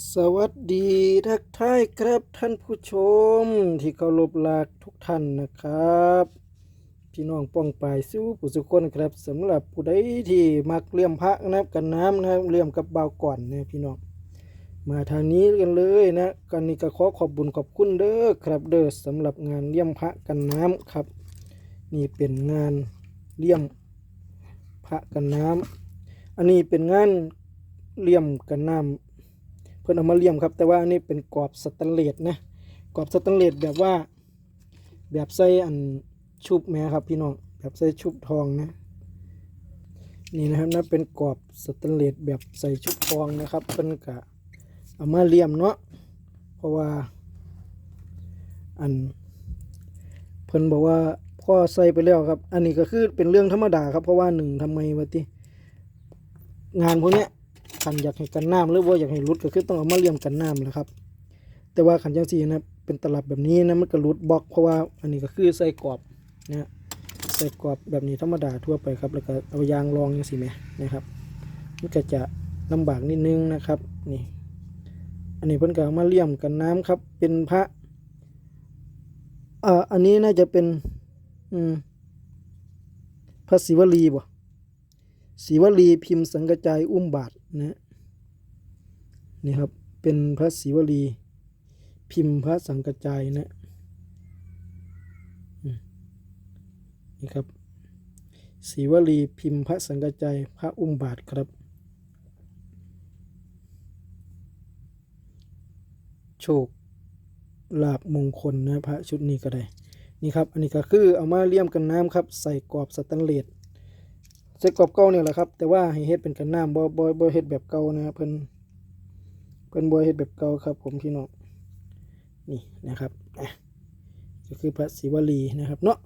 สวัสดีทักทายครับท่านผู้ชมที่เคารพรักทุกท่านนะครับ พี่น้องป้องปายสู้ผู้สุคนครับสำหรับผู้ใดที่มักเลี่ยมพระนะครับกันน้ำนะครับเลี่ยมกับเบาก่อนนะพี่น้องมาทางนี้กันเลยนะกันนี้ก็ขอขอบบุญขอบคุณเด้อครับเด้อสำหรับงานเลี่ยมพระกันน้ำครับ นี่เป็นงานเลี่ยมพระกันน้ำอันนี้เป็นงานเลี่ยมกันน้ำ เพิ่นเอามาเลี่ยมครับ แต่ว่าอันนี้เป็นกรอบสแตนเลสนะกรอบสแตนเลสแบบว่า แบบใส่อันชุบแม่ครับพี่น้องแบบใส่ชุบทองนะ นี่นะครับนะเป็นกรอบสแตนเลสแบบใส่ชุบทองนะครับเพิ่นกะเอามาเลี่ยมเนาะเพราะว่า อันเพิ่นบอกว่าพ่อใส่ไปแล้วครับ อันนี้ก็คือเป็นเรื่องธรรมดาครับเพราะว่าหนึ่งทำไมวะที่งานพวกเนี้ย ขันอยากให้กันน้ำหรือว่าอยากให้รุดก็คือต้องเอามาเลี่ยมกันน้ำแหละครับ แต่ว่าขันจังสีนะเป็นตลับแบบนี้นะมันก็รุดบล็อกเพราะว่าอันนี้ก็คือใส่กรอบนะใส่กรอบแบบนี้ธรรมดาทั่วไปครับ แล้วก็เอายางรองจังสีไหมนะครับมันก็จะลำบากนิดนึงนะครับนี่อันนี้เพิ่นก็เอามาเลี่ยมกันน้ำครับ เป็นพระเอ่ออันนี้น่าจะเป็นอืมพระศิวลีบ่ ศิวลีพิมพ์สังกจายอุ้มบาทนะนี่ครับเป็นพระศิวลีพิมพ์พระสังกจายนะนี่ครับศิวลีพิมพ์พระสังกจายพระอุ้มบาทครับ โชคลาบมงคลนะพระชุดนี้ก็ได้ นี่ครับ อันนี้ก็คือเอามาเลี่ยมกันน้ำครับ ใส่กรอบสแตนเลส ใส่กรอบเก่าเนี่ยแหละครับ แต่ว่าให้เฮ็ดเป็นกันน้ำบ่บ่บ่เฮ็ดแบบเก่านะครับเพิ่นเพิ่นบ่เฮ็ดแบบเก่าครับ ผมพี่น้องนี่นะครับอะก็คือพระศิวลีนะครับเนาะ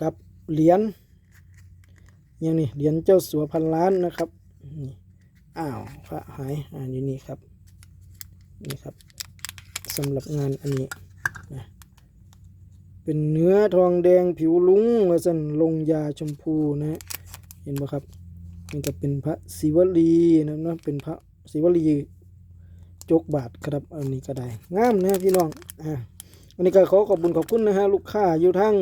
กับเหรียญอย่างนี้เหรียญเจ้าสัวพันล้านนะครับนี่อ้าวพระหายอ่าอยู่นี่ครับนี่ครับสำหรับงานอันนี้นะเป็นเนื้อทองแดงผิวลุ้งว่าซั่นลงยาชมพูนะ เห็นไหมครับมันจะเป็นพระศิวลีนะครับนะเป็นพระศิวลีจกบาทครับอันนี้ก็ได้งามนะพี่น้องอ่าวันนี้ก็ขอขอบคุณขอบคุณนะฮะลูกค้าอยู่ทั้ง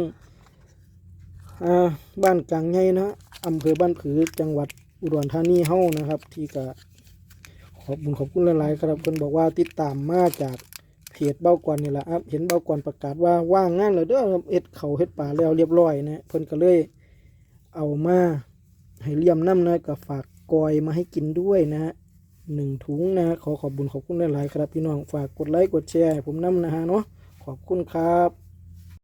อ่าบ้านกลางไงนะอำเภอบ้านผือจังหวัดอุดรธานีเฮ้านะครับ ที่ก็ขอบคุณขอบคุณหลายๆครับเพิ่นบอกว่าติดตามมาจากเพจเบ้ากวนนี่แหละครับเห็นเบ้ากวนประกาศว่าว่างงานแล้วเด้อเอ็ดเขาเฮ็ดป่าแล้วเรียบร้อยนะเพิ่นก็เลยเอามา ให้เลี่ยมน้ำนะกับฝากกอยมาให้กินด้วยนะหนึ่งถุงนะ ขอขอบบุญขอบคุณหลายๆครับพี่น้อง ฝากกดไลค์กดแชร์ผมน้ำนะฮะเนาะ ขอบคุณครับ